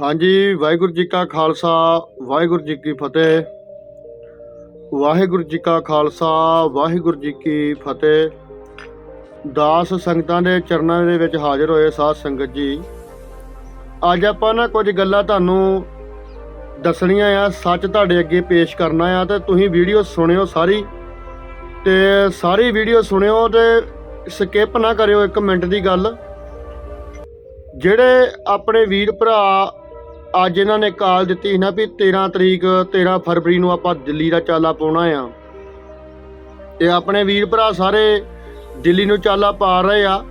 ਹਾਂਜੀ, ਵਾਹਿਗੁਰੂ ਜੀ ਕਾ ਖਾਲਸਾ, ਵਾਹਿਗੁਰੂ ਜੀ ਕੀ ਫਤਿਹ। ਵਾਹਿਗੁਰੂ ਜੀ ਕਾ ਖਾਲਸਾ, ਵਾਹਿਗੁਰੂ ਜੀ ਕੀ ਫਤਿਹ। ਦਾਸ ਸੰਗਤਾਂ ਦੇ ਚਰਨਾਂ ਦੇ ਵਿੱਚ ਹਾਜ਼ਰ ਹੋਏ ਸਾਧ ਸੰਗਤ ਜੀ। ਅੱਜ ਆਪਾਂ ਨਾ ਕੁਝ ਗੱਲਾਂ ਤੁਹਾਨੂੰ ਦੱਸਣੀਆਂ ਆ, ਸੱਚ ਤੁਹਾਡੇ ਅੱਗੇ ਪੇਸ਼ ਕਰਨਾ ਆ ਤੇ ਤੁਸੀਂ ਵੀਡੀਓ ਸੁਣਿਓ ਸਾਰੀ। ਤੇ ਸਾਰੀ ਵੀਡੀਓ ਸੁਣਿਓ ਤੇ ਸਕਿਪ ਨਾ ਕਰਿਓ ਇੱਕ ਮਿੰਟ ਦੀ ਗੱਲ। ਜਿਹੜੇ ਆਪਣੇ ਵੀਰ ਭਰਾ ਅੱਜ ਇਹਨਾਂ ਨੇ ਕਾਲ ਦਿੱਤੀ ਸੀ ਨਾ ਵੀ 13 ਤਰੀਕ 13 ਫਰਵਰੀ ਨੂੰ ਆਪਾਂ ਦਿੱਲੀ ਦਾ ਚਾਲਾ ਪਾਉਣਾ ਆ। ਤੇ ਆਪਣੇ ਵੀਰ ਭਰਾ ਸਾਰੇ ਦਿੱਲੀ ਨੂੰ ਚਾਲਾ ਪਾ ਰਹੇ ਆ।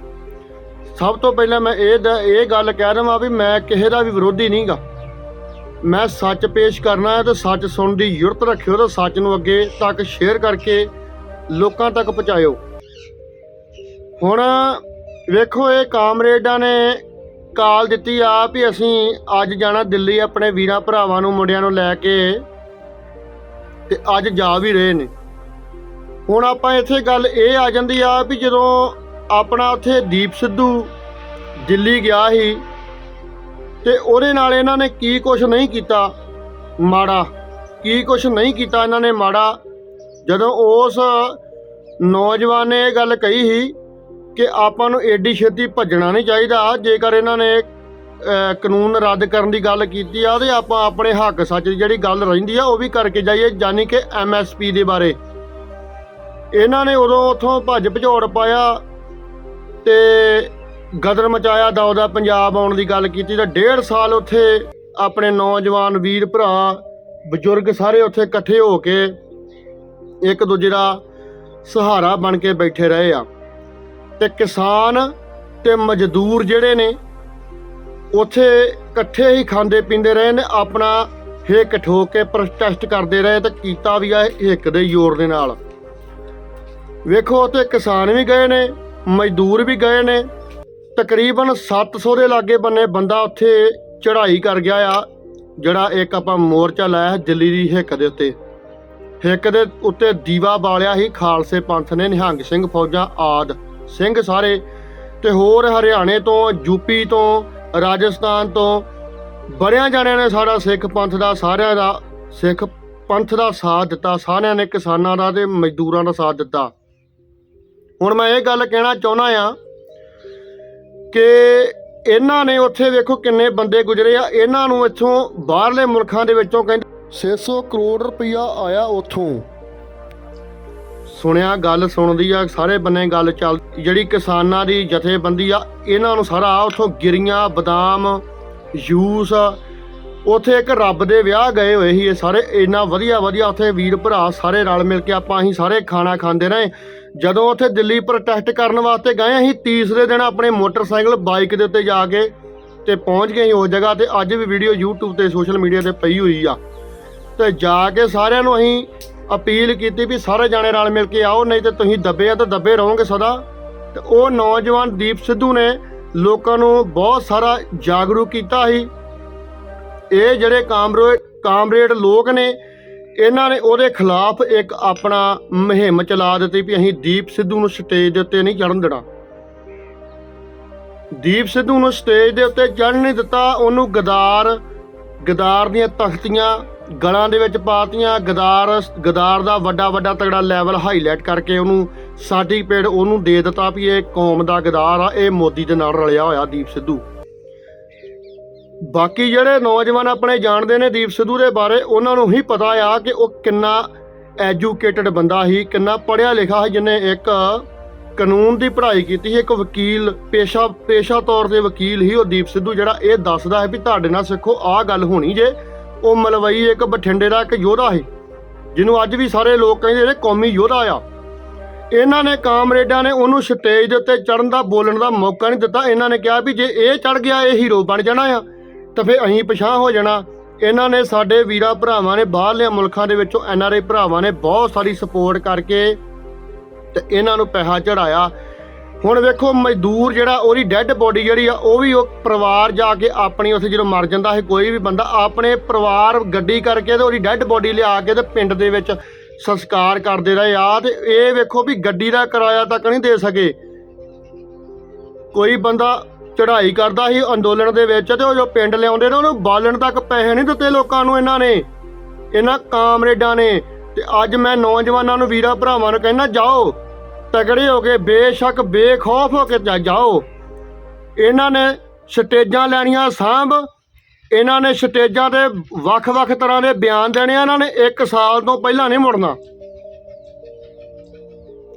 ਸਭ ਤੋਂ ਪਹਿਲਾਂ ਮੈਂ ਇਹ ਦ- ਇਹ ਗੱਲ ਕਹਿ ਰਿਹਾ ਵੀ ਮੈਂ ਕਿਸੇ ਦਾ ਵੀ ਵਿਰੋਧੀ ਨਹੀਂਗਾ ਮੈਂ ਸੱਚ ਪੇਸ਼ ਕਰਨਾ ਹੈ ਤੇ ਸੱਚ ਸੁਣਨ ਦੀ ਯੁਰਤ ਰੱਖਿਓ ਤੇ ਸੱਚ ਨੂੰ ਅੱਗੇ ਤੱਕ ਸ਼ੇਅਰ ਕਰਕੇ ਲੋਕਾਂ ਤੱਕ ਪਹੁੰਚਾਇਓ। ਹੁਣ ਵੇਖੋ ਇਹ ਕਾਮਰੇਡਾਂ ਨੇ ਕਾਲ ਦਿੱਤੀ ਆ ਵੀ ਅਸੀਂ ਅੱਜ ਜਾਣਾ ਦਿੱਲੀ ਆਪਣੇ ਵੀਰਾਂ ਭਰਾਵਾਂ ਨੂੰ, ਮੁੰਡਿਆਂ ਨੂੰ ਲੈ ਕੇ ਤੇ ਅੱਜ ਜਾ ਵੀ ਰਹੇ ਨੇ। ਹੁਣ ਆਪਾਂ ਇੱਥੇ ਗੱਲ ਇਹ ਆ ਜਾਂਦੀ ਆ ਵੀ ਜਦੋਂ ਆਪਣਾ ਉੱਥੇ ਦੀਪ ਸਿੱਧੂ ਦਿੱਲੀ ਗਿਆ ਸੀ ਤੇ ਉਹਦੇ ਨਾਲ ਇਹਨਾਂ ਨੇ ਕੀ ਕੁਝ ਨਹੀਂ ਕੀਤਾ, ਮਾੜਾ, ਕੀ ਕੁਝ ਨਹੀਂ ਕੀਤਾ ਇਹਨਾਂ ਨੇ ਮਾੜਾ। ਜਦੋਂ ਉਸ ਨੌਜਵਾਨ ਨੇ ਇਹ ਗੱਲ ਕਹੀ ਸੀ ਕਿ ਆਪਾਂ ਨੂੰ ਏਡੀ ਛੇਤੀ ਭੱਜਣਾ ਨਹੀਂ ਚਾਹੀਦਾ। ਜੇਕਰ ਇਹਨਾਂ ਨੇ ਕਾਨੂੰਨ ਰੱਦ ਕਰਨ ਦੀ ਗੱਲ ਕੀਤੀ ਆ ਤੇ ਆਪਾਂ ਆਪਣੇ ਹੱਕ ਸੱਚ ਦੀ ਜਿਹੜੀ ਗੱਲ ਰਹਿੰਦੀ ਆ, ਉਹ ਵੀ ਕਰਕੇ ਜਾਈਏ ਯਾਨੀ ਕਿ ਐਮਐਸਪੀ ਦੇ ਬਾਰੇ। ਇਹਨਾਂ ਨੇ ਉਦੋਂ ਉੱਥੋਂ ਭੱਜ ਭਜੋੜ ਪਾਇਆ ਤੇ ਗਦਰ ਮਚਾਇਆ ਦੌਦਾ ਪੰਜਾਬ ਆਉਣ ਦੀ ਗੱਲ ਕੀਤੀ ਤਾਂ ਡੇਢ ਸਾਲ ਉੱਥੇ ਆਪਣੇ ਨੌਜਵਾਨ ਵੀਰ, ਭਰਾ, ਬਜ਼ੁਰਗ ਸਾਰੇ ਉੱਥੇ ਇਕੱਠੇ ਹੋ ਕੇ ਇੱਕ ਦੂਜੇ ਦਾ ਸਹਾਰਾ ਬਣ ਕੇ ਬੈਠੇ ਰਹੇ ਆ। ਤੇ ਕਿਸਾਨ ਤੇ ਮਜ਼ਦੂਰ ਜਿਹੜੇ ਨੇ, ਉੱਥੇ ਇਕੱਠੇ ਹੀ ਖਾਂਦੇ ਪੀਂਦੇ ਰਹੇ ਨੇ, ਆਪਣਾ ਹਿੱਕ ਠੋਕ ਕੇ ਪ੍ਰੋਟੈਸਟ ਕਰਦੇ ਰਹੇ ਤੇ ਕੀਤਾ ਵੀ ਆ ਹਿੱਕ ਦੇ ਜ਼ੋਰ ਦੇ ਨਾਲ। ਵੇਖੋ, ਉੱਥੇ ਕਿਸਾਨ ਵੀ ਗਏ ਨੇ, ਮਜ਼ਦੂਰ ਵੀ ਗਏ ਨੇ, ਤਕਰੀਬਨ 700 ਦੇ ਲਾਗੇ ਬੰਨੇ ਬੰਦਾ ਉੱਥੇ ਚੜ੍ਹਾਈ ਕਰ ਗਿਆ ਆ, ਜਿਹੜਾ ਇੱਕ ਆਪਾਂ ਮੋਰਚਾ ਲਾਇਆ ਦਿੱਲੀ ਦੀ ਹਿੱਕ ਦੇ ਉੱਤੇ। ਹਿੱਕ ਦੇ ਉੱਤੇ ਦੀਵਾ ਬਾਲਿਆ ਸੀ, ਖਾਲਸੇ ਪੰਥ ਨੇ, ਨਿਹੰਗ ਸਿੰਘ ਫੌਜਾਂ ਆਦ। ਸਿੰਘ ਸਾਰੇ ਤੇ ਹੋਰ ਹਰਿਆਣੇ ਤੋਂ, ਯੂਪੀ ਤੋਂ, ਰਾਜਸਥਾਨ ਤੋਂ, ਬੜਿਆਂ ਜਾਣਿਆਂ ਨੇ ਸਾਡਾ ਸਿੱਖ ਪੰਥ ਦਾ ਸਾਰਿਆਂ ਦਾ ਸਿੱਖ ਪੰਥ ਦਾ ਸਾਥ ਦਿੱਤਾ, ਸਾਰਿਆਂ ਨੇ ਕਿਸਾਨਾਂ ਦਾ ਤੇ ਮਜ਼ਦੂਰਾਂ ਦਾ ਸਾਥ ਦਿੱਤਾ। ਹੁਣ ਮੈਂ ਇਹ ਗੱਲ ਕਹਿਣਾ ਚਾਹੁੰਦਾ ਆ ਕਿ ਇਹਨਾਂ ਨੇ ਉੱਥੇ ਵੇਖੋ ਕਿੰਨੇ ਬੰਦੇ ਗੁਜਰੇ ਆ, ਇਹਨਾਂ ਨੂੰ ਇੱਥੋਂ ਬਾਹਰਲੇ ਮੁਲਕਾਂ ਦੇ ਵਿੱਚੋਂ ਕਹਿੰਦੇ 600 ਕਰੋੜ ਰੁਪਇਆ ਆਇਆ ਉੱਥੋਂ। ਸੁਣਿਆ, ਗੱਲ ਸੁਣਦੀ ਆ, ਸਾਰੇ ਬੰਨੇ ਗੱਲ ਚੱਲ, ਜਿਹੜੀ ਕਿਸਾਨਾਂ ਦੀ ਜਥੇਬੰਦੀ ਆ, ਇਹਨਾਂ ਨੂੰ ਸਾਰਾ ਉੱਥੋਂ ਗਿਰੀਆਂ, ਬਦਾਮ, ਜੂਸ, ਉੱਥੇ ਇੱਕ ਰੱਬ ਦੇ ਵਿਆਹ ਗਏ ਹੋਏ ਸੀ ਇਹ ਸਾਰੇ, ਇੰਨਾ ਵਧੀਆ ਵਧੀਆ ਉੱਥੇ ਵੀਰ ਭਰਾ ਸਾਰੇ ਰਲ ਮਿਲ ਕੇ ਆਪਾਂ ਅਸੀਂ ਸਾਰੇ ਖਾਣਾ ਖਾਂਦੇ ਰਹੇ। ਜਦੋਂ ਉੱਥੇ ਦਿੱਲੀ ਪ੍ਰੋਟੈਸਟ ਕਰਨ ਵਾਸਤੇ ਗਏ, ਅਸੀਂ ਤੀਸਰੇ ਦਿਨ ਆਪਣੇ ਮੋਟਰਸਾਈਕਲ ਬਾਈਕ ਦੇ ਉੱਤੇ ਜਾ ਕੇ ਤੇ ਪਹੁੰਚ ਗਏ ਸੀ ਉਸ ਜਗ੍ਹਾ ਤੇ, ਅੱਜ ਵੀ ਵੀਡੀਓ YouTube ਤੇ ਸੋਸ਼ਲ ਮੀਡੀਆ ਤੇ ਪਈ ਹੋਈ ਆ। ਤੇ ਜਾ ਕੇ ਸਾਰਿਆਂ ਨੂੰ ਅਸੀਂ ਅਪੀਲ ਕੀਤੀ ਵੀ ਸਾਰੇ ਜਾਣੇ ਰਲ ਮਿਲ ਕੇ ਆਓ, ਨਹੀਂ ਤੇ ਤੁਸੀਂ ਦੱਬੇ ਆ ਤਾਂ ਦੱਬੇ ਰਹੋਗੇ ਸਦਾ। ਤੇ ਉਹ ਨੌਜਵਾਨ ਦੀਪ ਸਿੱਧੂ ਨੇ ਲੋਕਾਂ ਨੂੰ ਬਹੁਤ ਸਾਰਾ ਜਾਗਰੂਕ ਕੀਤਾ ਸੀ। ਇਹ ਜਿਹੜੇ ਕਾਮਰੇਡ ਕਾਮਰੇਡ ਲੋਕ ਨੇ, ਇਹਨਾਂ ਨੇ ਉਹਦੇ ਖਿਲਾਫ ਇੱਕ ਆਪਣਾ ਮੁਹਿੰਮ ਚਲਾ ਦਿੱਤੀ ਵੀ ਅਸੀਂ ਦੀਪ ਸਿੱਧੂ ਨੂੰ ਸਟੇਜ ਦੇ ਉੱਤੇ ਨਹੀਂ ਚੜਨ ਦੇਣਾ। ਦੀਪ ਸਿੱਧੂ ਨੂੰ ਸਟੇਜ ਦੇ ਉੱਤੇ ਚੜ੍ਹਨ ਨਹੀਂ ਦਿੱਤਾ, ਉਹਨੂੰ ਗਦਾਰ ਗਦਾਰ ਦੀਆਂ ਤਖਤੀਆਂ ਗਲਾਂ ਦੇ ਵਿੱਚ ਪਾਤੀਆਂ, ਗਦਾਰ ਗਦਾਰ ਦਾ ਵੱਡਾ ਵੱਡਾ ਤਗੜਾ ਲੈਵਲ ਹਾਈਲਾਈਟ ਕਰਕੇ ਉਹਨੂੰ ਸਰਟੀਫਿਕੇਟ ਉਹਨੂੰ ਦੇ ਦਿੱਤਾ ਵੀ ਇਹ ਕੌਮ ਦਾ ਗਦਾਰ ਆ, ਇਹ ਮੋਦੀ ਦੇ ਨਾਲ ਰਲਿਆ ਹੋਇਆ ਦੀਪ ਸਿੱਧੂ। ਬਾਕੀ ਜਿਹੜੇ ਨੌਜਵਾਨ ਆਪਣੇ ਜਾਣਦੇ ਨੇ ਦੀਪ ਸਿੱਧੂ ਦੇ ਬਾਰੇ, ਉਹਨਾਂ ਨੂੰ ਹੀ ਪਤਾ ਆ ਕਿ ਉਹ ਕਿੰਨਾ ਐਜੂਕੇਟਡ ਬੰਦਾ ਸੀ, ਕਿੰਨਾ ਪੜ੍ਹਿਆ ਲਿਖਿਆ ਸੀ, ਜਿਹਨੇ ਇੱਕ ਕਾਨੂੰਨ ਦੀ ਪੜ੍ਹਾਈ ਕੀਤੀ ਸੀ, ਇੱਕ ਵਕੀਲ, ਪੇਸ਼ਾ ਪੇਸ਼ਾ ਤੌਰ ਤੇ ਵਕੀਲ ਹੀ ਉਹ ਦੀਪ ਸਿੱਧੂ, ਜਿਹੜਾ ਇਹ ਦੱਸਦਾ ਹੈ ਵੀ ਤੁਹਾਡੇ ਨਾਲ ਸਿੱਖੋ, ਆਹ ਗੱਲ ਹੋਣੀ ਜੇ ਉਹ ਮਲਵਈ ਇੱਕ ਬਠਿੰਡੇ ਦਾ ਇੱਕ ਯੋਧਾ ਸੀ, ਜਿਹਨੂੰ ਅੱਜ ਵੀ ਸਾਰੇ ਲੋਕ ਕਹਿੰਦੇ ਨੇ ਕੌਮੀ ਯੋਧਾ ਆ। ਇਹਨਾਂ ਨੇ ਕਾਮਰੇਡਾਂ ਨੇ ਉਹਨੂੰ ਸਟੇਜ ਦੇ ਉੱਤੇ ਚੜਨ ਦਾ, ਬੋਲਣ ਦਾ ਮੌਕਾ ਨਹੀਂ ਦਿੱਤਾ। ਇਹਨਾਂ ਨੇ ਕਿਹਾ ਵੀ ਜੇ ਇਹ ਚੜ ਗਿਆ, ਇਹ ਹੀਰੋ ਬਣ ਜਾਣਾ ਆ, ਤਾਂ ਫਿਰ ਅਸੀਂ ਪਛਾਣ ਹੋ ਜਾਣਾ। ਇਹਨਾਂ ਨੇ ਸਾਡੇ ਵੀਰਾਂ ਭਰਾਵਾਂ ਨੇ, ਬਾਹਰਲੇ ਮੁਲਕਾਂ ਦੇ ਵਿੱਚੋਂ ਐਨਆਰਆਈ ਭਰਾਵਾਂ ਨੇ ਬਹੁਤ ਸਾਰੀ ਸਪੋਰਟ ਕਰਕੇ ਤੇ ਇਹਨਾਂ ਨੂੰ ਪੈਸਾ ਚੜਾਇਆ ਹੁਣ ਵੇਖੋ, ਮਜ਼ਦੂਰ ਜਿਹੜਾ ਉਹਦੀ ਡੈੱਡ ਬੋਡੀ ਜਿਹੜੀ ਆ, ਉਹ ਵੀ ਉਹ ਪਰਿਵਾਰ ਜਾ ਕੇ ਆਪਣੀ ਉੱਥੇ ਜਦੋਂ ਮਰ ਜਾਂਦਾ ਹੈ, ਕੋਈ ਵੀ ਬੰਦਾ ਆਪਣੇ ਪਰਿਵਾਰ ਗੱਡੀ ਕਰਕੇ ਤੇ ਉਹਦੀ ਡੈੱਡ ਬੋਡੀ ਲਿਆ ਕੇ ਤੇ ਪਿੰਡ ਦੇ ਵਿੱਚ ਸੰਸਕਾਰ ਕਰਦੇ ਰਹੇ ਆ ਤੇ ਇਹ ਵੇਖੋ ਵੀ ਗੱਡੀ ਦਾ ਕਿਰਾਇਆ ਤੱਕ ਨਹੀਂ ਦੇ ਸਕੇ। ਕੋਈ ਬੰਦਾ ਚੜ੍ਹਾਈ ਕਰਦਾ ਸੀ ਅੰਦੋਲਨ ਦੇ ਵਿੱਚ ਤੇ ਉਹ ਜੋ ਪਿੰਡ ਲਿਆਉਂਦੇ ਨੇ, ਉਹਨੂੰ ਬਾਲਣ ਤੱਕ ਪੈਸੇ ਨਹੀਂ ਦਿੱਤੇ ਲੋਕਾਂ ਨੂੰ ਇਹਨਾਂ ਨੇ। ਇਹਨਾਂ ਕਾਮਰੇਡਾਂ ਨੇ। ਤੇ ਅੱਜ ਮੈਂ ਨੌਜਵਾਨਾਂ ਨੂੰ, ਵੀਰਾਂ ਭਰਾਵਾਂ ਨੂੰ ਕਹਿੰਦਾ, ਜਾਓ ਤਗੜੇ ਹੋ ਕੇ ਬੇਸ਼ੱਕ ਬੇਖੌਫ ਹੋ ਕੇ ਜਾਓ। ਇਹਨਾਂ ਨੇ ਸਟੇਜਾਂ ਲੈਣੀਆਂ ਸਾਂਭ। ਇਹਨਾਂ ਨੇ ਸਟੇਜਾਂ ਤੇ ਵੱਖ-ਵੱਖ ਤਰ੍ਹਾਂ ਦੇ ਬਿਆਨ ਦੇਣੇ ਆ, ਇਹਨਾਂ ਨੇ 1 ਸਾਲ ਤੋਂ ਪਹਿਲਾਂ ਨਹੀਂ ਮੁੜਨਾ।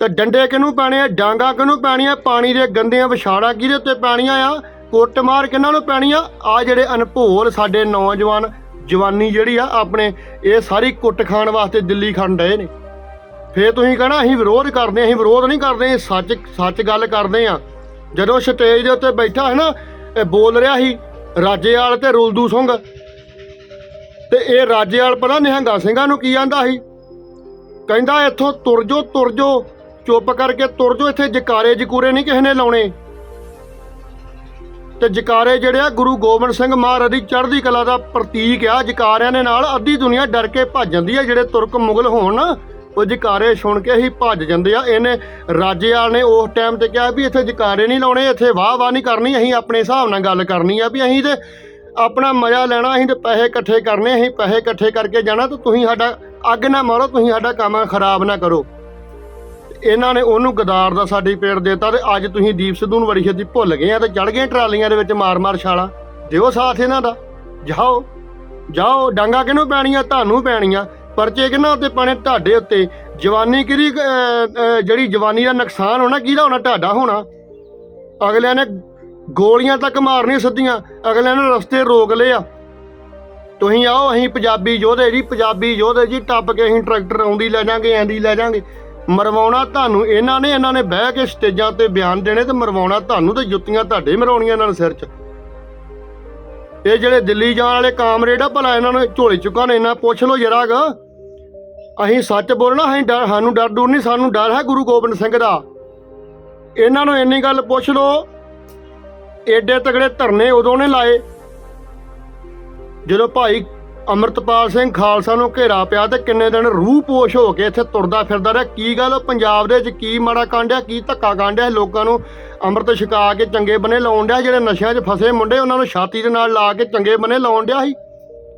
ਤੇ ਡੰਡੇ ਕਿਹਨੂੰ ਪੈਣੇ ਆ? ਡਾਂਗਾ ਕਿਹਨੂੰ ਪੈਣੀਆਂ? ਪਾਣੀ ਦੇ ਗੰਦੀਆਂ ਵਿਛਾੜਾਂ ਕਿਹਦੇ ਉੱਤੇ ਪੈਣੀਆਂ ਆ? ਕੁੱਟਮਾਰ ਕਿਹਨਾਂ ਨੂੰ ਪੈਣੀਆਂ ਆ? ਜਿਹੜੇ ਅਨਭੋਲ ਸਾਡੇ ਨੌਜਵਾਨ ਜਵਾਨੀ ਜਿਹੜੀ ਆ ਆਪਣੇ ਇਹ ਸਾਰੀ ਕੁੱਟ ਖਾਣ ਵਾਸਤੇ ਦਿੱਲੀ ਖੰਡ ਰਹੇ ਨੇ। ਫੇਰ ਤੁਸੀਂ ਕਹਣਾ, ਅਸੀਂ ਵਿਰੋਧ ਕਰਦੇ ਅਸੀਂ ਵਿਰੋਧ ਨਹੀਂ ਕਰਦੇ, ਅਸੀਂ ਸੱਚ ਸੱਚ ਗੱਲ ਕਰਦੇ ਆ ਜਦੋਂ ਸਟੇਜ ਦੇ ਉੱਤੇ ਬੈਠਾ ਹੈ ਨਾ, ਇਹ ਬੋਲ ਰਿਹਾ ਸੀ, ਰਾਜੇਵਾਲ ਤੇ ਰੁਲਦੂ ਸਿੰਘ। ਤੇ ਇਹ ਰਾਜੇਵਾਲ ਪਤਾ ਨਿਹੰਗਾ ਸਿੰਘਾਂ ਨੂੰ ਕੀ ਆਂਦਾ ਸੀ। ਕਹਿੰਦਾ, ਇੱਥੋਂ ਤੁਰ ਜੋ ਤੁਰ ਜੋ ਚੁੱਪ ਕਰਕੇ ਤੁਰ ਜੋ ਇੱਥੇ ਜਕਾਰੇ ਜਕੂਰੇ ਨਹੀਂ ਕਿਸੇ ਨੇ ਲਾਉਣੇ। ਤੇ ਜਕਾਰੇ ਜਿਹੜੇ ਆ, ਗੁਰੂ ਗੋਬਿੰਦ ਸਿੰਘ ਮਹਾਰਾਜ ਦੀ ਚੜ੍ਹਦੀ ਕਲਾ ਦਾ ਪ੍ਰਤੀਕ ਆ, ਜਕਾਰਿਆਂ ਦੇ ਨਾਲ ਅੱਧੀ ਦੁਨੀਆ ਡਰ ਕੇ ਭੱਜ ਜਾਂਦੀ ਆ, ਜਿਹੜੇ ਤੁਰਕ ਮੁਗਲ ਹੋਣ ਨਾ। ਉਹ ਜਕਾਰੇ ਸੁਣ ਕੇ ਹੀ ਭੱਜ ਜਾਂਦੇ ਆ। ਇਹਨੇ ਰਾਜੇਵਾਲ ਨੇ ਉਸ ਟਾਈਮ ਤੇ ਕਿਹਾ ਵੀ ਇੱਥੇ ਜਕਾਰੇ ਨਹੀਂ ਲਾਉਣੇ, ਇੱਥੇ ਵਾਹ ਵਾਹ ਨਹੀਂ ਕਰਨੀ, ਅਸੀਂ ਆਪਣੇ ਹਿਸਾਬ ਨਾਲ ਗੱਲ ਕਰਨੀ ਆ ਵੀ ਅਸੀਂ ਤੇ ਆਪਣਾ ਮਜ਼ਾ ਲੈਣਾ, ਅਸੀਂ ਤੇ ਪੈਸੇ ਇਕੱਠੇ ਕਰਨੇ, ਅਸੀਂ ਪੈਸੇ ਇਕੱਠੇ ਕਰਕੇ ਜਾਣਾ, ਤਾਂ ਤੁਸੀਂ ਸਾਡਾ ਅੱਗ ਨਾ ਮਾਰੋ, ਤੁਸੀਂ ਸਾਡਾ ਕੰਮ ਖਰਾਬ ਨਾ ਕਰੋ। ਇਹਨਾਂ ਨੇ ਉਹਨੂੰ ਗਦਾਰ ਦਾ ਸਾਡੀ ਪੇੜ ਦਿੱਤਾ ਤੇ ਅੱਜ ਤੁਸੀਂ ਦੀਪ ਸਿੱਧੂ ਨੂੰ ਬੜੀ ਛੇਤੀ ਭੁੱਲ ਗਏ ਆ ਤੇ ਚੜ ਗਏ ਟਰਾਲੀਆਂ ਦੇ ਵਿੱਚ ਮਾਰ-ਮਾਰ ਛਾਲਾਂ। ਦਿਓ ਸਾਥ ਇਹਨਾਂ ਦਾ। ਜਾਓ ਜਾਓ, ਡਾਂਗਾ ਕਿਹਨੂੰ ਪੈਣੀਆਂ? ਤੁਹਾਨੂੰ ਪੈਣੀਆਂ। ਪਰਚੇ ਕਿਹਨਾਂ ਉੱਤੇ ਪਾਣੇ ਤੁਹਾਡੇ ਉੱਤੇ। ਜਵਾਨੀ ਕਿਹਦੀ ਜਿਹੜੀ ਜਵਾਨੀ ਦਾ ਨੁਕਸਾਨ ਹੋਣਾ, ਕਿਹਦਾ ਹੋਣਾ? ਤੁਹਾਡਾ ਹੋਣਾ। ਅਗਲਿਆਂ ਨੇ ਗੋਲੀਆਂ ਤੱਕ ਮਾਰਨੀਆਂ ਸਿੱਧੀਆਂ। ਅਗਲਿਆਂ ਨੇ ਰਸਤੇ ਰੋਕ ਲਏ ਆ। ਤੁਸੀਂ ਆਓ, ਅਸੀਂ ਪੰਜਾਬੀ ਯੋਧੇ ਜੀ, ਪੰਜਾਬੀ ਯੋਧੇ ਜੀ, ਟੱਪ ਕੇ ਅਸੀਂ ਟਰੈਕਟਰ ਆਉਂਦੀ ਲੈ ਜਾਾਂਗੇ, ਐਂਦੀ ਲੈ ਜਾਾਂਗੇ। ਮਰਵਾਉਣਾ ਤੁਹਾਨੂੰ, ਇਹਨਾਂ ਨੇ ਇਹਨਾਂ ਨੇ ਬਹਿ ਕੇ ਸਟੇਜਾਂ ਤੇ ਬਿਆਨ ਦੇਣੇ ਤੇ ਮਰਵਾਉਣਾ ਤੁਹਾਨੂੰ ਤੇ ਜੁੱਤੀਆਂ ਤੁਹਾਡੇ ਮਰਾਉਣੀਆਂ ਇਹਨਾਂ ਨੇ ਸਿਰ 'ਚ। ਇਹ ਜਿਹੜੇ ਦਿੱਲੀ ਜਾਣ ਵਾਲੇ ਕਾਮਰੇਡ ਆ, ਭਲਾ ਇਹਨਾਂ ਨੂੰ ਝੋਲੇ ਚੁੱਕਾ ਨੇ, ਇਹਨਾਂ ਪੁੱਛ ਲਓ ਜਰਾ ਗਾ ਅਸੀਂ ਸੱਚ ਬੋਲਣਾ, ਅਸੀਂ ਡਰ, ਸਾਨੂੰ ਡਰ ਡੂਰ ਨਹੀਂ, ਸਾਨੂੰ ਡਰ ਹੈ ਗੁਰੂ ਗੋਬਿੰਦ ਸਿੰਘ ਦਾ। ਇਹਨਾਂ ਨੂੰ ਇੰਨੀ ਗੱਲ ਪੁੱਛ ਲਓ, ਏਡੇ ਤਗੜੇ ਧਰਨੇ ਉਦੋਂ ਨੇ ਲਾਏ। ਜਦੋਂ ਭਾਈ ਅਮਰਤਪਾਲ ਸਿੰਘ ਖਾਲਸਾ ਨੂੰ ਘੇਰਾ ਪਿਆ ਤੇ ਕਿੰਨੇ ਦਿਨ ਰੂਹ ਪੋਸ਼ ਹੋ ਕੇ ਇੱਥੇ ਤੁਰਦਾ ਫਿਰਦਾ ਰਿਹਾ, ਕੀ ਗੱਲ ਪੰਜਾਬ ਦੇ ਵਿੱਚ ਕੀ ਮਾੜਾ ਕਾਂਡਿਆ ਕੀ ਧੱਕਾ ਕਾਂਡਿਆ ਲੋਕਾਂ ਨੂੰ ਅੰਮ੍ਰਿਤ ਛਕਾ ਕੇ ਚੰਗੇ ਬਨੇ ਲਾਉਣ ਡਿਆ, ਜਿਹੜੇ ਨਸ਼ਿਆਂ 'ਚ ਫਸੇ ਮੁੰਡੇ, ਉਹਨਾਂ ਨੂੰ ਛਾਤੀ ਦੇ ਨਾਲ ਲਾ ਕੇ ਚੰਗੇ ਬਨੇ ਲਾਉਣ ਡਿਆ ਸੀ?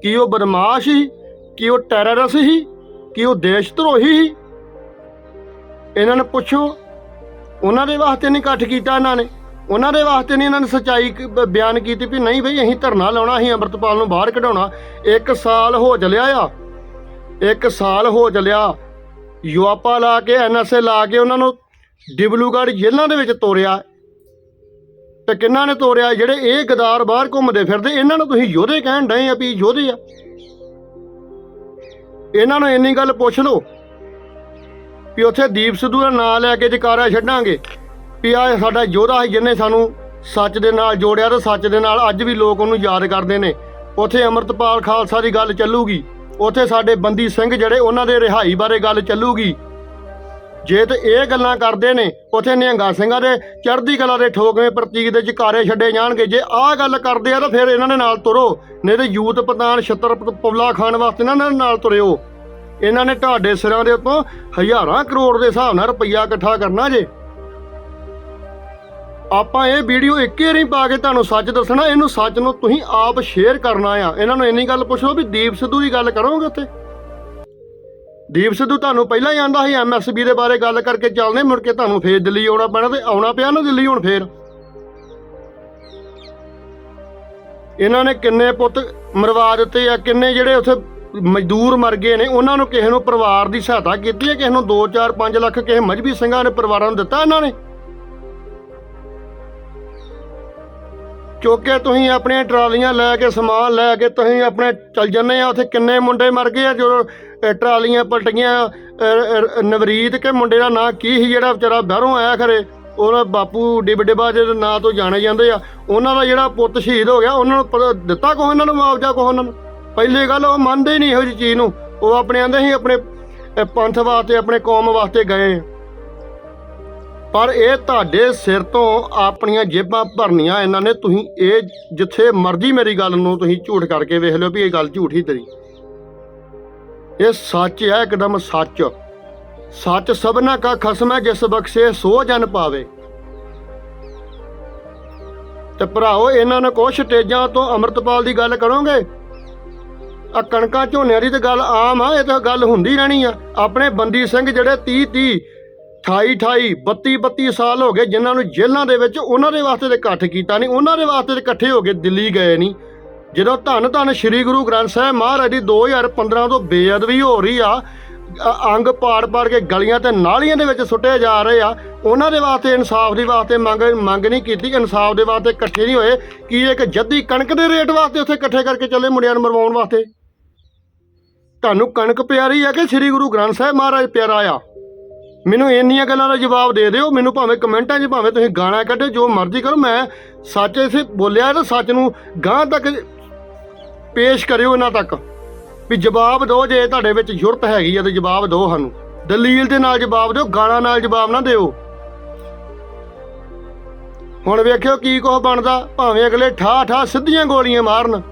ਕੀ ਉਹ ਬਦਮਾਸ਼ ਸੀ? ਕੀ ਉਹ ਟੈਰਰਿਸਟ ਸੀ? ਕਿ ਉਹ ਦੇਸ਼ ਧਰੋਹੀ ਸੀ? ਇਹਨਾਂ ਨੂੰ ਪੁੱਛੋ ਉਹਨਾਂ ਦੇ ਵਾਸਤੇ ਨਹੀਂ ਇਕੱਠ ਕੀਤਾ ਇਹਨਾਂ ਨੇ। ਉਹਨਾਂ ਦੇ ਵਾਸਤੇ ਨਹੀਂ ਇਹਨਾਂ ਨੇ ਸੱਚਾਈ ਬਿਆਨ ਕੀਤੀ ਵੀ ਨਹੀਂ ਬਈ, ਅਸੀਂ ਧਰਨਾ ਲਾਉਣਾ, ਅਸੀਂ ਅੰਮ੍ਰਿਤਪਾਲ ਨੂੰ ਬਾਹਰ ਕਢਾਉਣਾ। ਇੱਕ ਸਾਲ ਹੋ ਚਲਿਆ ਆ। ਇੱਕ ਸਾਲ ਹੋ ਚਲਿਆ। ਯੁਆਪਾ ਲਾ ਕੇ ਐਨਐਸਏ ਲਾ ਕੇ ਉਹਨਾਂ ਨੂੰ ਡਿਬਲੂਗੜ੍ਹ ਜੇਲ੍ਹਾਂ ਦੇ ਵਿੱਚ ਤੋਰਿਆ। ਤੇ ਕਿੰਨਾਂ ਨੇ ਤੋਰਿਆ? ਜਿਹੜੇ ਇਹ ਗਦਾਰ ਬਾਹਰ ਘੁੰਮਦੇ ਫਿਰਦੇ, ਇਹਨਾਂ ਨੂੰ ਤੁਸੀਂ ਯੋਧੇ ਕਹਿਣ ਡਏ ਆ ਵੀ ਯੋਧੇ ਆ। ਇਹਨਾਂ ਨੂੰ ਇੰਨੀ ਗੱਲ ਪੁੱਛ ਲਓ ਵੀ ਉੱਥੇ ਦੀਪ ਸਿੱਧੂ ਦਾ ਨਾਂ ਲੈ ਕੇ ਜਕਾਰਾ ਛੱਡਾਂਗੇ ਵੀ ਆ ਸਾਡਾ ਯੋਧਾ ਸੀ ਜਿਹਨੇ ਸਾਨੂੰ ਸੱਚ ਦੇ ਨਾਲ ਜੋੜਿਆ ਤੇ ਸੱਚ ਦੇ ਨਾਲ ਅੱਜ ਵੀ ਲੋਕ ਉਹਨੂੰ ਯਾਦ ਕਰਦੇ ਨੇ। ਉੱਥੇ ਅਮਰਤਪਾਲ ਖਾਲਸਾ ਦੀ ਗੱਲ ਚੱਲੂਗੀ। ਉੱਥੇ ਸਾਡੇ ਬੰਦੀ ਸਿੰਘ ਜਿਹੜੇ ਉਹਨਾਂ ਦੇ ਰਿਹਾਈ ਬਾਰੇ ਗੱਲ ਚੱਲੂਗੀ। ਜੇ ਤੇ ਇਹ ਗੱਲਾਂ ਕਰਦੇ ਨੇ, ਉੱਥੇ ਨਿਹੰਗਾ ਸਿੰਘਾਂ ਦੇ ਚੜ੍ਹਦੀ ਕਲਾ ਦੇ ਠੋਕਵੇਂ ਪ੍ਰਤੀਕ ਦੇ ਜਕਾਰੇ ਛੱਡੇ ਜਾਣਗੇ। ਜੇ ਆਹ ਗੱਲ ਕਰਦੇ ਆ ਤਾਂ ਫਿਰ ਇਹਨਾਂ ਦੇ ਨਾਲ ਤੁਰੋ, ਨਹੀਂ ਤੇ ਯੂਥ ਪ੍ਰਧਾਨ ਛਤਰ ਪਵਲਾ ਖਾਨ ਵਾਸਤੇ ਨਾ ਇਹਨਾਂ ਦੇ ਨਾਲ ਤੁਰਿਓ। ਇਹਨਾਂ ਨੇ ਤੁਹਾਡੇ ਸਿਰਾਂ ਦੇ ਉੱਤੋਂ ਹਜ਼ਾਰਾਂ ਕਰੋੜ ਦੇ ਹਿਸਾਬ ਨਾਲ ਰੁਪਈਆ ਇਕੱਠਾ ਕਰਨਾ ਜੇ। ਆਪਾਂ ਇਹ ਵੀਡੀਓ ਇੱਕ ਹੀ ਨਹੀਂ ਪਾ ਕੇ ਤੁਹਾਨੂੰ ਸੱਚ ਦੱਸਣਾ, ਇਹਨੂੰ ਸੱਚ ਨੂੰ ਤੁਸੀਂ ਆਪ ਸ਼ੇਅਰ ਕਰਨਾ ਆ। ਇਹਨਾਂ ਨੂੰ ਇੰਨੀ ਗੱਲ ਪੁੱਛੋ ਵੀ ਦੀਪ ਸਿੱਧੂ ਦੀ ਗੱਲ ਕਰੋਗੇ ਉੱਥੇ। ਦੀਪ ਸਿੱਧੂ ਤੁਹਾਨੂੰ ਪਹਿਲਾਂ ਹੀ ਆਂਦਾ ਸੀ ਐਮਐਸਬੀ ਦੇ ਬਾਰੇ ਗੱਲ ਕਰਕੇ ਚੱਲਨੇ ਮੁੜ ਕੇ ਤੁਹਾਨੂੰ ਫੇਰ ਦਿੱਲੀ ਆਉਣਾ ਪੈਣਾ ਤੇ ਆਉਣਾ ਪਿਆ ਨਾ ਦਿੱਲੀ ਹੁਣ ਫੇਰ। ਇਹਨਾਂ ਨੇ ਕਿੰਨੇ ਪੁੱਤ ਮਰਵਾ ਦਿੱਤੇ ਆ, ਕਿੰਨੇ ਜਿਹੜੇ ਉੱਥੇ ਮਜ਼ਦੂਰ ਮਰ ਗਏ ਨੇ, ਉਹਨਾਂ ਨੂੰ ਕਿਸੇ ਨੂੰ ਪਰਿਵਾਰ ਦੀ ਸਹਾਇਤਾ ਕੀਤੀ ਹੈ ਕਿਸੇ ਨੂੰ 2 4 5 ਲੱਖ ਕਿਸੇ ਮਜਬੀ ਸਿੰਘਾਂ ਨੇ ਪਰਿਵਾਰਾਂ ਨੂੰ ਦਿੱਤਾ ਇਹਨਾਂ ਨੇ? ਚੁੱਕ ਤੁਸੀਂ ਆਪਣੀਆਂ ਟਰਾਲੀਆਂ ਲੈ ਕੇ, ਸਮਾਨ ਲੈ ਕੇ ਤੁਸੀਂ ਆਪਣੇ ਚੱਲ ਜੰਨੇ ਆ, ਉੱਥੇ ਕਿੰਨੇ ਮੁੰਡੇ ਮਰ ਗਏ ਆ, ਜਦੋਂ ਟਰਾਲੀਆਂ ਪਲਟੀਆਂ ਨਵਰੀਤ ਕੇ ਮੁੰਡੇ ਦਾ ਨਾਂ ਕੀ ਸੀ ਜਿਹੜਾ ਵਿਚਾਰਾ ਬਾਹਰੋਂ ਆਇਆ ਖਰੇ? ਉਹਦਾ ਬਾਪੂ ਡਿਬ ਡਿਬਾ ਦੇ ਨਾਂ ਤੋਂ ਜਾਣੇ ਜਾਂਦੇ ਆ। ਉਹਨਾਂ ਦਾ ਜਿਹੜਾ ਪੁੱਤ ਸ਼ਹੀਦ ਹੋ ਗਿਆ, ਉਹਨਾਂ ਨੂੰ ਪਤਾ- ਦਿੱਤਾ ਕੋ ਉਹਨਾਂ ਨੂੰ ਮੁਆਵਜ਼ਾ ਕੋ ਉਹਨਾਂ ਨੂੰ? ਪਹਿਲੀ ਗੱਲ ਉਹ ਮੰਨਦੇ ਹੀ ਨਹੀਂ ਇਹੋ ਜਿਹੀ ਚੀਜ਼ ਨੂੰ। ਉਹ ਆਪਣੇ ਆਂਦੇ ਸੀ ਆਪਣੇ ਪੰਥ ਵਾਸਤੇ, ਆਪਣੇ ਕੌਮ ਵਾਸਤੇ ਗਏ। ਪਰ ਇਹ ਤੁਹਾਡੇ ਸਿਰ ਤੋਂ ਆਪਣੀਆਂ ਜੇਬਾਂ ਭਰਨੀਆਂ ਇਹਨਾਂ ਨੇ। ਤੁਸੀਂ ਇਹ ਜਿੱਥੇ ਮਰਜ਼ੀ ਮੇਰੀ ਗੱਲ ਨੂੰ ਤੁਸੀਂ ਝੂਠ ਕਰਕੇ ਵੇਖ ਲਿਓ ਵੀ ਇਹ ਗੱਲ ਝੂਠੀ ਤੇਰੀ। ਇਹ ਸੱਚ ਹੈ, ਇੱਕਦਮ ਸੱਚ। ਸੱਚ ਸਭਨਾ ਕਾ ਖਸਮ ਹੈ, ਜਿਸ ਬਖਸ਼ੇ ਸੋ ਜਨ ਪਾਵੇ। ਤੇ ਭਰਾਓ, ਇਹਨਾਂ ਨੇ ਕੁਛ ਸਟੇਜਾਂ ਤੋਂ ਅੰਮ੍ਰਿਤਪਾਲ ਦੀ ਗੱਲ ਕਰੋਗੇ? ਆ ਕਣਕਾਂ ਝੋਨਿਆਂ ਦੀ ਤਾਂ ਗੱਲ ਆਮ ਆ, ਇਹ ਤਾਂ ਗੱਲ ਹੁੰਦੀ ਰਹਿਣੀ ਆ। ਆਪਣੇ ਬੰਦੀ ਸਿੰਘ ਜਿਹੜੇ 30 30 28 28 32 32 ਸਾਲ ਹੋ ਗਏ, ਜਿਨ੍ਹਾਂ ਨੂੰ ਜੇਲ੍ਹਾਂ ਦੇ ਵਿੱਚ ਉਹਨਾਂ ਦੇ ਵਾਸਤੇ ਤੇ ਇਕੱਠ ਕੀਤਾ ਨਹੀਂ ਉਹਨਾਂ ਦੇ ਵਾਸਤੇ ਤੇ ਇਕੱਠੇ ਹੋ ਕੇ ਦਿੱਲੀ ਗਏ ਨਹੀਂ ਜਦੋਂ ਧੰਨ ਧੰਨ ਸ੍ਰੀ ਗੁਰੂ ਗ੍ਰੰਥ ਸਾਹਿਬ ਮਹਾਰਾਜ ਦੀ 2015 ਤੋਂ ਬੇਅਦਬੀ ਹੋ ਰਹੀ ਆ ਅੰਗ ਪਾੜ ਪਾੜ ਕੇ ਗਲੀਆਂ ਤੇ ਨਾਲੀਆਂ ਦੇ ਵਿੱਚ ਸੁੱਟੇ ਜਾ ਰਹੇ ਆ, ਉਹਨਾਂ ਦੇ ਵਾਸਤੇ, ਇਨਸਾਫ ਦੀ ਵਾਸਤੇ ਮੰਗ ਮੰਗ ਨਹੀਂ ਕੀਤੀ, ਇਨਸਾਫ ਦੇ ਵਾਸਤੇ ਇਕੱਠੇ ਨਹੀਂ ਹੋਏ, ਕੀ ਇੱਕ ਜੱਦੀ ਕਣਕ ਦੇ ਰੇਟ ਵਾਸਤੇ ਉੱਥੇ ਇਕੱਠੇ ਕਰਕੇ ਚੱਲੇ ਮੁੰਡਿਆਂ ਨੂੰ ਮਰਵਾਉਣ ਵਾਸਤੇ? ਤੁਹਾਨੂੰ ਕਣਕ ਪਿਆਰੀ ਆ ਕਿ ਸ੍ਰੀ ਗੁਰੂ ਗ੍ਰੰਥ ਸਾਹਿਬ ਮਹਾਰਾਜ ਪਿਆਰਾ ਆ? ਮੈਨੂੰ ਇੰਨੀਆਂ ਗੱਲਾਂ ਦਾ ਜਵਾਬ ਦੇ ਦਿਓ, ਮੈਨੂੰ ਭਾਵੇਂ ਕਮੈਂਟਾਂ 'ਚ ਭਾਵੇਂ ਤੁਸੀਂ ਗਾਣਾ ਕੱਢੋ, ਜੋ ਮਰਜ਼ੀ ਕਰੋ, ਮੈਂ ਸੱਚ ਇਸੇ ਬੋਲਿਆ ਤਾਂ ਸੱਚ ਨੂੰ ਗਾਂ ਤੱਕ ਪੇਸ਼ ਕਰਿਓ ਇਹਨਾਂ ਤੱਕ। ਵੀ ਜਵਾਬ ਦਿਓ ਜੇ ਤੁਹਾਡੇ ਵਿੱਚ ਜ਼ਰੂਰਤ ਹੈਗੀ ਆ ਤੇ ਜਵਾਬ ਦਿਓ ਸਾਨੂੰ। ਦਲੀਲ ਦੇ ਨਾਲ ਜਵਾਬ ਦਿਓ ਗਾਣਾ ਨਾਲ ਜਵਾਬ ਨਾ ਦਿਓ। ਹੁਣ ਵੇਖਿਓ ਕੀ ਕੁਛ ਬਣਦਾ, ਭਾਵੇਂ ਅਗਲੇ ਠਾ ਠਾ ਸਿੱਧੀਆਂ ਗੋਲੀਆਂ ਮਾਰਨ।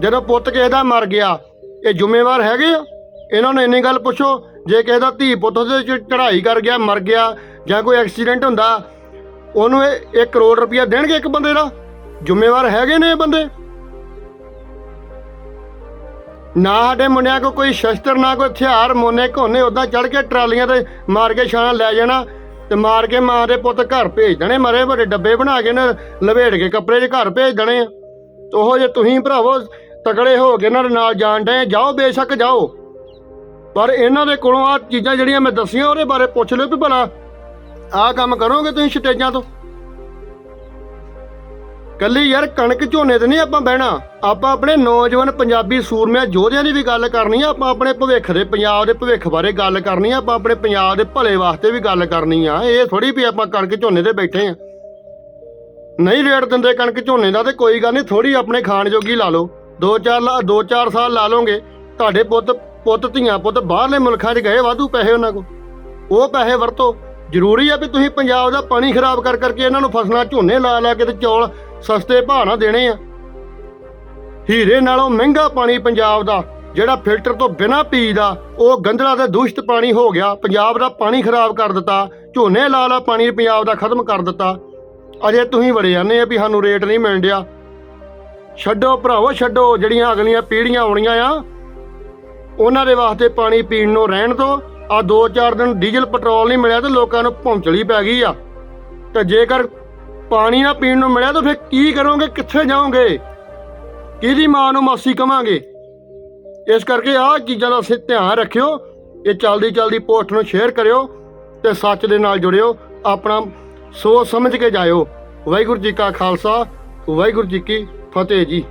ਜਦੋਂ ਪੁੱਤ ਕਿਸੇ ਦਾ ਮਰ ਗਿਆ, ਇਹ ਜ਼ਿੰਮੇਵਾਰ ਹੈਗੇ ਆ? ਇਹਨਾਂ ਨੂੰ ਇੰਨੀ ਗੱਲ ਪੁੱਛੋ, ਜੇ ਕਿਸੇ ਦਾ ਧੀ ਪੁੱਤ ਉਹਦੇ ਚ ਚੜ੍ਹਾਈ ਕਰ ਗਿਆ, ਮਰ ਗਿਆ, ਜਾਂ ਕੋਈ ਐਕਸੀਡੈਂਟ ਹੁੰਦਾ, ਉਹਨੂੰ ਇਹ 1 ਕਰੋੜ ਰੁਪਇਆ ਦੇਣਗੇ ਇੱਕ ਬੰਦੇ ਦਾ? ਜ਼ਿੰਮੇਵਾਰ ਹੈਗੇ ਨੇ ਇਹ ਬੰਦੇ? ਨਾ ਸਾਡੇ ਮੁੰਡਿਆਂ ਕੋ ਕੋਈ ਸ਼ਸਤਰ, ਨਾ ਕੋਈ ਹਥਿਆਰ, ਮੋਨੇ ਘੋਨੇ ਉਦਾਂ ਚੜ ਕੇ ਟਰਾਲੀਆਂ ਤੇ ਮਾਰ ਕੇ ਛਾਣਾ ਲੈ ਜਾਣਾ ਤੇ ਮਾਰ ਕੇ ਮਾਂ ਦੇ ਪੁੱਤ ਘਰ ਭੇਜ ਦੇਣੇ ਮਰੇ ਵੱਡੇ ਡੱਬੇ ਬਣਾ ਕੇ ਨਾ ਲਵੇੜ ਕੇ ਕੱਪੜੇ 'ਚ ਘਰ ਭੇਜ ਦੇਣੇ ਆ। ਤੇ ਉਹ ਜੇ ਤੁਸੀਂ ਭਰਾਵੋ ਤਕੜੇ ਹੋ ਕੇ ਇਹਨਾਂ ਦੇ ਨਾਲ ਜਾਣ ਡੇ ਜਾਓ, ਬੇਸ਼ੱਕ ਜਾਓ। ਪਰ ਇਹਨਾਂ ਦੇ ਕੋਲੋਂ ਆ ਚੀਜ਼ਾਂ ਜਿਹੜੀਆਂ ਮੈਂ ਦੱਸੀਆਂ, ਉਹਦੇ ਬਾਰੇ ਪੁੱਛ ਲਿਓ ਵੀ ਭਲਾ ਆਹ ਕੰਮ ਕਰੋਗੇ ਤੁਸੀਂ ਸਟੇਜਾਂ ਤੋਂ? ਕੱਲੀ ਯਾਰ ਕਣਕ ਝੋਨੇ ਤੇ ਨਹੀਂ ਆਪਾਂ ਬਹਿਣਾ। ਆਪਾਂ ਆਪਣੇ ਨੌਜਵਾਨ ਪੰਜਾਬੀ ਸੂਰਮਿਆਂ ਯੋਧਿਆਂ ਦੀ ਵੀ ਗੱਲ ਕਰਨੀ ਆ, ਆਪਾਂ ਆਪਣੇ ਭਵਿੱਖ ਦੇ ਪੰਜਾਬ ਦੇ ਭਵਿੱਖ ਬਾਰੇ ਗੱਲ ਕਰਨੀ ਆ, ਆਪਾਂ ਆਪਣੇ ਪੰਜਾਬ ਦੇ ਭਲੇ ਵਾਸਤੇ ਵੀ ਗੱਲ ਕਰਨੀ ਆ। ਇਹ ਥੋੜੀ ਵੀ ਆਪਾਂ ਕਣਕ ਝੋਨੇ ਤੇ ਬੈਠੇ ਆ। ਨਹੀਂ ਰੇਟ ਦਿੰਦੇ ਕਣਕ ਝੋਨੇ ਦਾ ਤੇ ਕੋਈ ਗੱਲ ਨਹੀਂ ਥੋੜੀ ਆਪਣੇ ਖਾਣ ਜੋਗੀ ਲਾ ਲਓ। ਦੋ ਚਾਰ ਲਾ- ਦੋ ਚਾਰ ਸਾਲ ਲਾ ਲੋਗੇ ਤੁਹਾਡੇ ਪੁੱਤ ਪੁੱਤ ਧੀਆਂ ਪੁੱਤ ਬਾਹਰਲੇ ਮੁਲਕਾਂ 'ਚ ਗਏ ਵਾਧੂ ਪੈਸੇ ਉਹਨਾਂ ਕੋਲ। ਉਹ ਪੈਸੇ ਵਰਤੋ। ਜ਼ਰੂਰੀ ਆ ਵੀ ਤੁਸੀਂ ਪੰਜਾਬ ਦਾ ਪਾਣੀ ਖਰਾਬ ਕਰ ਕਰਕੇ ਇਹਨਾਂ ਨੂੰ ਫਸਲਾਂ ਝੋਨੇ ਲਾ ਲਾ ਕੇ ਤੇ ਚੌਲ ਸਸਤੇ ਭਾਅ ਨਾਲ ਦੇਣੇ ਆ। ਹੀਰੇ ਨਾਲੋਂ ਮਹਿੰਗਾ ਪਾਣੀ ਪੰਜਾਬ ਦਾ, ਜਿਹੜਾ ਫਿਲਟਰ ਤੋਂ ਬਿਨਾਂ ਪੀਦਾ ਉਹ ਗੰਧਲਾ ਤੇ ਦੂਸ਼ਿਤ ਪਾਣੀ ਹੋ ਗਿਆ, ਪੰਜਾਬ ਦਾ ਪਾਣੀ ਖਰਾਬ ਕਰ ਦਿੱਤਾ, ਝੋਨੇ ਲਾ ਲਾ ਪਾਣੀ ਪੰਜਾਬ ਦਾ ਖਤਮ ਕਰ ਦਿੱਤਾ। ਅਜੇ ਤੁਸੀਂ ਵੜੇ ਜਾਂਦੇ ਆ ਵੀ ਸਾਨੂੰ ਰੇਟ ਨਹੀਂ ਮਿਲਣ ਡਿਆ। ਛੱਡੋ ਭਰਾਵੋ, ਛੱਡੋ, ਜਿਹੜੀਆਂ ਅਗਲੀਆਂ ਪੀੜ੍ਹੀਆਂ ਆਉਣੀਆਂ ਆ, ਉਹਨਾਂ ਦੇ ਵਾਸਤੇ ਪਾਣੀ ਪੀਣ ਨੂੰ ਰਹਿਣ ਤੋਂ ਆ 2-4 ਦਿਨ ਡੀਜ਼ਲ, ਪੈਟਰੋਲ ਨਹੀਂ ਮਿਲਿਆ ਤੇ ਲੋਕਾਂ ਨੂੰ ਭੌਂਚਲੀ ਪੈ ਗਈ ਆ। ਤੇ ਜੇਕਰ ਪਾਣੀ ਨਾ ਪੀਣ ਨੂੰ ਮਿਲਿਆ ਤਾਂ ਫਿਰ ਕੀ ਕਰੋਗੇ? ਕਿੱਥੇ ਜਾਓਗੇ? ਕਿਹਦੀ ਮਾਂ ਨੂੰ ਮਾਸੀ ਕਵਾਂਗੇ? ਇਸ ਕਰਕੇ ਆਹ ਚੀਜ਼ਾਂ ਦਾ ਸਿ- ਧਿਆਨ ਰੱਖਿਓ। ਇਹ ਚਲਦੀ ਚਲਦੀ ਪੋਸਟ ਨੂੰ ਸ਼ੇਅਰ ਕਰਿਓ ਤੇ ਸੱਚ ਦੇ ਨਾਲ ਜੁੜਿਓ। ਆਪਣਾ ਸੋਚ ਸਮਝ ਕੇ ਜਾਇਓ। ਵਾਹਿਗੁਰੂ ਜੀ ਕਾ ਖਾਲਸਾ, ਵਾਹਿਗੁਰੂ ਜੀ ਕੀ ਫਤਿਹ ਜੀ।